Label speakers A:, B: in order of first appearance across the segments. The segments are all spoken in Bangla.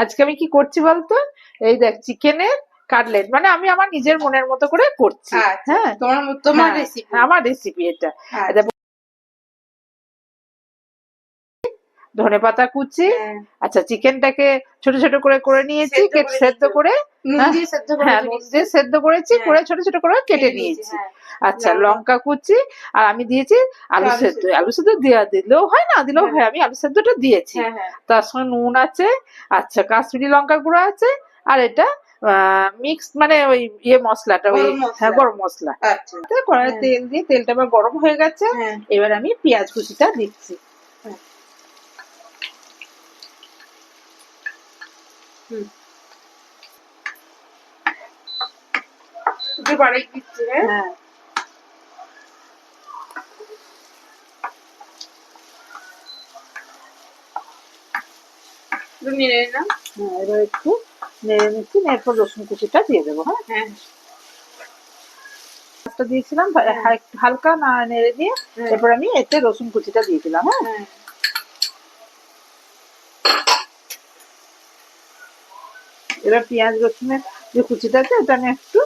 A: আজকে আমি কি করছি বলতো? এই দেখ চিকেনের কাটলেট মানে আমি আমার নিজের মনের মতো করে করছি।
B: আচ্ছা,
A: হ্যাঁ।
B: তোমার তোমার
A: হ্যাঁ,
B: রেসিপি
A: আমার রেসিপি এটা ধনে পাতা কুচি
B: হ্যাঁ।
A: আচ্ছা চিকেনটাকে ছোট ছোট করে করে নিয়েছি কেটে
B: করে
A: সেদ্ধ করে হ্যাঁ,
B: সেদ্ধ করে
A: হ্যাঁ
B: নিয়েছি।
A: নুন দিয়ে সেদ্ধ করেছি
B: হ্যাঁ।
A: করে ছোট ছোট করে কেটে নিয়েছি। আচ্ছা
B: লঙ্কা।
A: কুচি আর আমি দিয়েছি আলু সেদ্ধ। আলু সেদ্ধ দেওয়া দিলেও হয় না দিলেও
B: হ্যাঁ।
A: আমি আলু সেদ্ধটা দিয়েছি। তার সঙ্গে নুন আছে আচ্ছা কাশ্মীরি লঙ্কা গুঁড়ো আছে আর এটা মিক্সড মানে ওই ইয়ে মশলাটা ওই হ্যাঁ গরম মশলা
B: আচ্ছা।
A: কড়াই
B: হ্যাঁ।
A: তেল দিয়ে তেলটা আবার গরম হয়ে গেছে। এবার আমি পেঁয়াজ কুচিটা দিচ্ছি
B: হুম। একটু বাড়াই দিচ্ছি, হ্যাঁ?
A: হ্যাঁ।
B: নেড়ে।
A: হ্যাঁ, এবার একটু নেড়ে নিচ্ছি এরপর রসুন কুচিটা দিয়ে দেবো হ্যাঁ?
B: হ্যাঁ,
A: দিয়েছিলাম হালকা না নেড়ে দিয়ে। এরপর আমি এতে রসুন কুচিটা দিয়ে দিলাম হ্যাঁ। এবার পেঁয়াজ রসুনের যে কুচিটা আছে ওটা আমি একটু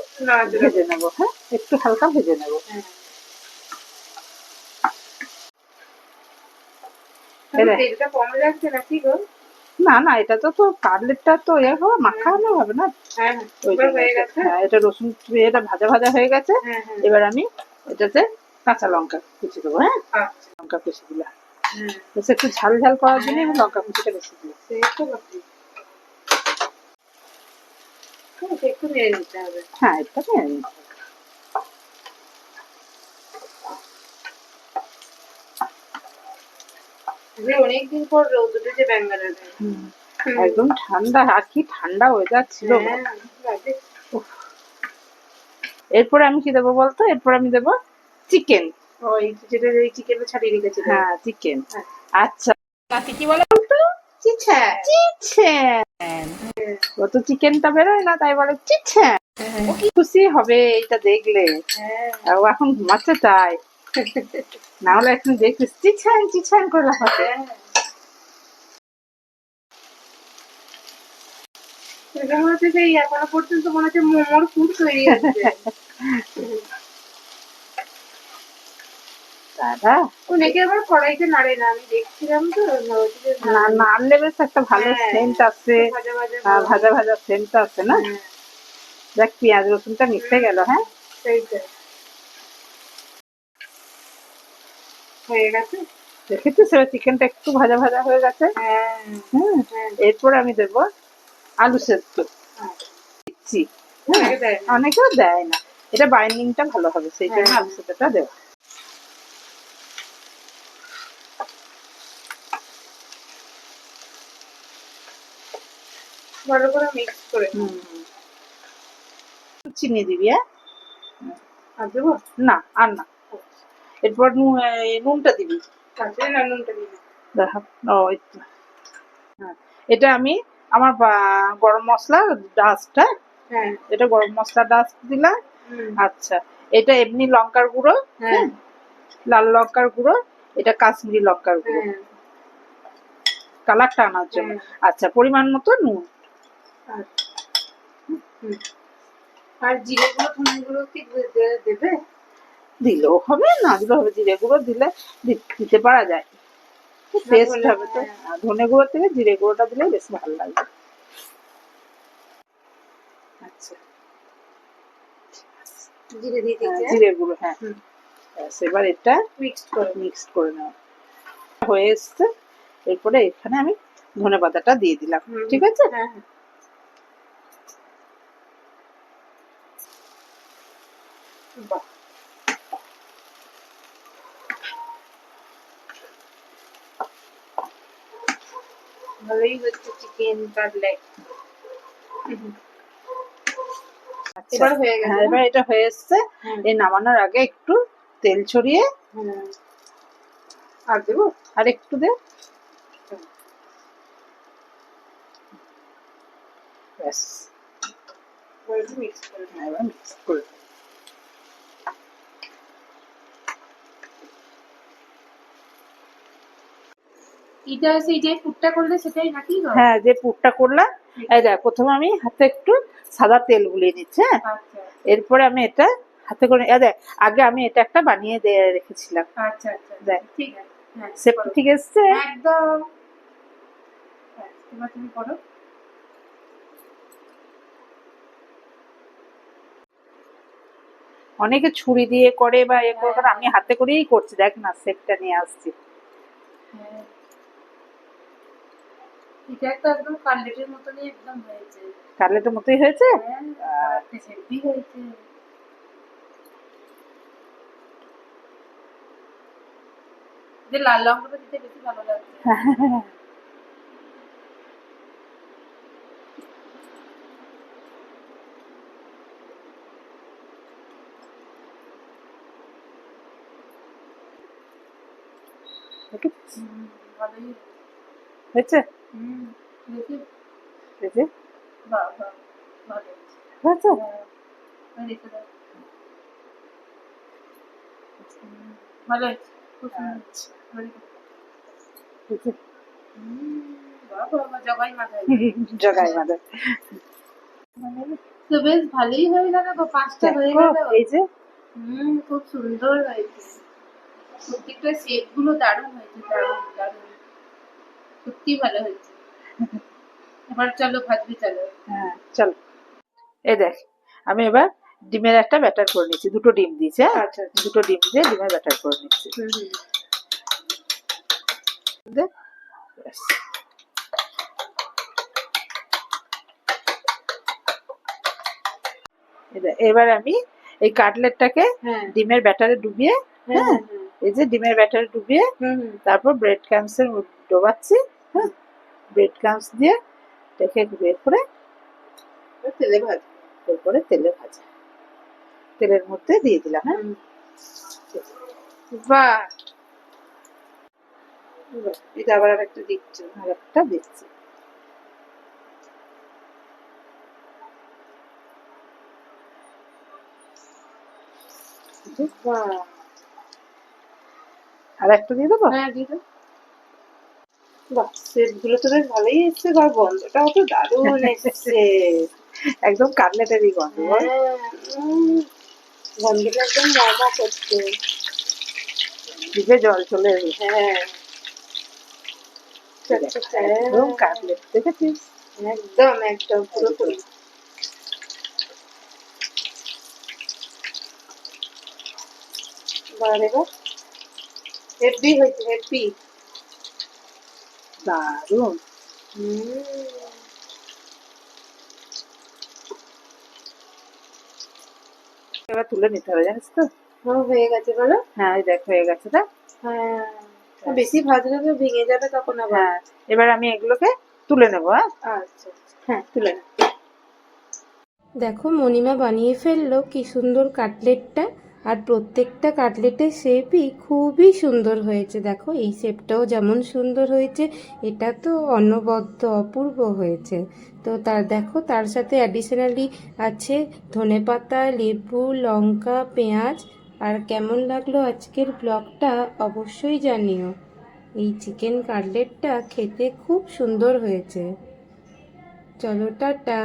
A: ভেজে নেব হ্যাঁ একটু হালকা ভেজে নেব
B: হ্যাঁ।
A: না না এটা তো তো কাটলেটটা তো ইয়ে হবে মাখানো হবে না
B: হ্যাঁ, হ্যাঁ।
A: এটা-
B: গেছে?
A: এটা রসুন এটা ভাজা ভাজা হয়ে গেছে। এবার আমি এটাতে কাঁচা লঙ্কা কুচি দেবো হ্যাঁ
B: আচ্ছা।
A: লঙ্কা কুচি দিলাম। একটু ঝাল ঝাল করার জন্য আমি লঙ্কা কুচিটা বেশি দিই
B: সেই তো বটে। হ্যাঁ, এটা একটু নেড়ে নিতে হবে।
A: হ্যাঁ এটা নিয়ে নিই।
B: আজকে অনেকদিন পর রোদ উঠেছে ব্যাঙ্গালোরে।
A: হুম।
B: হুম।
A: একদম ঠান্ডা আর কি ঠান্ডা ওয়েদার ছিল
B: হ্যাঁ।
A: এরপরে আমি কি দেবো বলতো এরপর আমি দেবো চিকেন
B: ওই যেটা এই চিকেনটা ছাড়িয়ে রেখেছিল
A: হ্যাঁ চিকেন
B: হ্যাঁ।
A: আচ্ছা তাকে কি বলে ও তো চিকেনটা বেরোয় না তাই বলে চিকেন ও কি খুশি হবে এটা দেখলে।
B: হ্যাঁ।
A: ও এখন ঘুমাচ্ছে তাই। না হলে এখন দেখছিস চিছান চিছান করে লাফাতে
B: সেই এখনও পর্যন্ত মনে হচ্ছে মোমোর ফুড তৈরি হচ্ছে
A: দাদা?
B: অনেকে আবার কড়াইতে নাড়ে না আমি দেখছিলাম তো ভাবছি
A: না নাড়লে বেশ একটা ভালো
B: হ্যাঁ।
A: সেন্ট আছে।
B: ভাজা ভাজা
A: আহ, ভাজা ভাজা সেন্ট আছে না?
B: হ্যাঁ,
A: দেখ পেঁয়াজ রসুনটা মিশে গেল হ্যাঁ?
B: হয়ে গেছে?
A: দেখেছিস এবার চিকেনটা একটু ভাজা ভাজা হয়ে গেছে?
B: হ্যাঁ।
A: এরপর আমি দেবো আলু সেদ্ধ। দিচ্ছি। হ্যাঁ
B: অনেকে দেয় না।
A: অনেকেও দেয় না। এটা বাইন্ডিংটা ভালো হবে সেই জন্য। আলু সেদ্ধটা দেবো।
B: ভালো করে মিক্স করে
A: চিনি দিবি হ্যাঁ?
B: আর দেবো?
A: না আর না। এরপর নুনটা দিবি।
B: তারপরে না নুনটা দিবি।
A: দেখা ও হ্যাঁ এটা আমি আমার গরম মশলা ডাস্টটা
B: হ্যাঁ।
A: এটা গরম মশলা ডাস্ট দিলাম। আচ্ছা এটা এমনি লঙ্কার গুঁড়ো
B: হ্যাঁ।
A: লাল লঙ্কার গুঁড়ো এটা কাশ্মীরি লঙ্কার গুঁড়ো।
B: হ্যাঁ।
A: কালারটা আনার জন্য।
B: হ্যাঁ।
A: আচ্ছা পরিমাণ মতো নুন।
B: আর জিরে গুঁড়ো ধনে গুঁড়ো কি দে- দে- দেবে?
A: দিলেও হবে না দিলেও হবে জিরে গুঁড়ো দিলে দিতে পারা যায়। টেস্ট হবে তো?
B: হ্যাঁ।
A: ধনে গুঁড়ো থেকে জিরে গুঁড়োটা দিলে বেশ ভালো লাগবে আচ্ছা।
B: জিরে দিয়ে
A: হ্যাঁ, জিরে গুঁড়ো হ্যাঁ। এবার এটা
B: মিক্সড করে
A: মিক্সড করে নেওয়া। হয়ে এসছে। এরপরে এখানে আমি ধনে পাতাটা দিয়ে দিলাম। ঠিক আছে?
B: হ্যাঁ হ্যাঁ। ভালোই হচ্ছে চিকেন কাটলেট
A: আচ্ছা।
B: এবার হয়ে গেছে
A: হ্যাঁ এবার এটা হয়ে এসছে। এই নামানোর আগে একটু তেল ছড়িয়ে
B: আর দেবো?
A: আর একটু দে। ব্যাস।
B: মিক্স করে
A: করে
B: এটা সেই যে পুটটা করলে সেটাই নাকি?
A: হ্যাঁ যে পুরটা করলাম এই দেখ প্রথমে আমি হাতে একটু সাদা তেল বুলিয়ে নিচ্ছি হ্যাঁ?
B: আচ্ছা
A: এরপরে আমি এটা হাতে করে এই দেখ আগে আমি এটা একটা বানিয়ে দিয়ে রেখেছিলাম।
B: আচ্ছা আচ্ছা
A: দেখ।
B: ঠিক আছে। হ্যাঁ
A: ঠিক এসছে?
B: একদম। হ্যাঁ, এবার তুমি করো।
A: অনেকে ছুরি দিয়ে করে বা এ করে। আমি হাতে করেই করছি দেখ না সেপটা নিয়ে আসছি।
B: এটা তো একদম কাটলেটের মতনই একদম হয়েছে।
A: কাটলেটের মতোই হয়েছে?
B: হ্যাঁ হেভি হয়েছে। যে লাল লঙ্কাটা দিতে বেশি ভালো লাগছে।
A: হয়েছে?
B: রেখে। ভালো জগাই তো বেশ ভালোই হয়ে গেল গো পাঁচটা হয়ে গেল।
A: এই যে?
B: হুম খুব সুন্দর হয়েছে। প্রত্যেকটা শেপগুলো দারুণ হয়েছে দারুণ দারুণ। সত্যি ভালো হয়েছে। এবার চলো ভাজবি চলো।
A: হ্যাঁ চলো। এই দেখ আমি এবার ডিমের একটা ব্যাটার করে নিচ্ছি। দুটো ডিম দিয়েছি হ্যাঁ?
B: আচ্ছা
A: দুটো ডিম দিয়ে ডিমের ব্যাটার করে নিচ্ছি। এবার আমি এই কাটলেটটাকে
B: হ্যাঁ।
A: ডিমের ব্যাটারে ডুবিয়ে
B: হ্যাঁ
A: হ্যাঁ? এই যে ডিমের ব্যাটারে ডুবিয়ে তারপর ব্রেড ক্রামসের ডোবাচ্ছি। হ্যাঁ ব্রেড ক্রামস দিয়ে এটাকে বের করে তেলে ভাজা এরপরে তেলে ভাজা তেলের মধ্যে দিয়ে দিলাম হ্যাঁ? এবার
B: এটা আবার আর একটা দিচ্ছ
A: আর একটা দিচ্ছি। আর একটা দিয়ে দেবো?
B: হ্যাঁ দিয়ে দাও। বাহ সেটগুলো তো বেশ ভালোই এসছে বা গন্ধটাও তো দারুণ এসছে।
A: একদম কাটলেটেরই গন্ধ
B: হ্যাঁ, গন্ধটা একদম মজা করছে।
A: জিভে জল চলে এলো।
B: হ্যাঁ। আচ্ছা,
A: একদম কাটলেট দেখেছিস?
B: একদম একদম পুরোপুরি। বারে বা হেভি হয়েছে হেভি।
A: দারুণ এবার তুলে নিতে হবে জানিস তো?
B: হয়ে গেছে বলো।
A: হ্যাঁ দেখ হয়ে গেছে না
B: হ্যাঁ। বেশি ভাজলে তো ভেঙে যাবে তখন আবার।
A: হ্যাঁ এবার আমি এগুলোকে তুলে নেব হ্যাঁ?
B: আচ্ছা। হ্যাঁ তুলে নাও।
C: দেখো মণিমা বানিয়ে ফেলল কি সুন্দর কাটলেটটা। আর প্রত্যেকটা কাটলেটের শেপই খুবই সুন্দর হয়েছে। দেখো, এই শেপটাও যেমন সুন্দর হয়েছে, এটা তো অনবদ্য, অপূর্ব হয়েছে। তো তার, দেখো, তার সাথে অ্যাডিশনালি আছে ধনেপাতা লেবু, লঙ্কা, পেঁয়াজ। আর কেমন লাগল আজকের ব্লগটা অবশ্যই জানিও। এই চিকেন কাটলেটটা খেতে খুব সুন্দর হয়েছে। চলো, টাটা।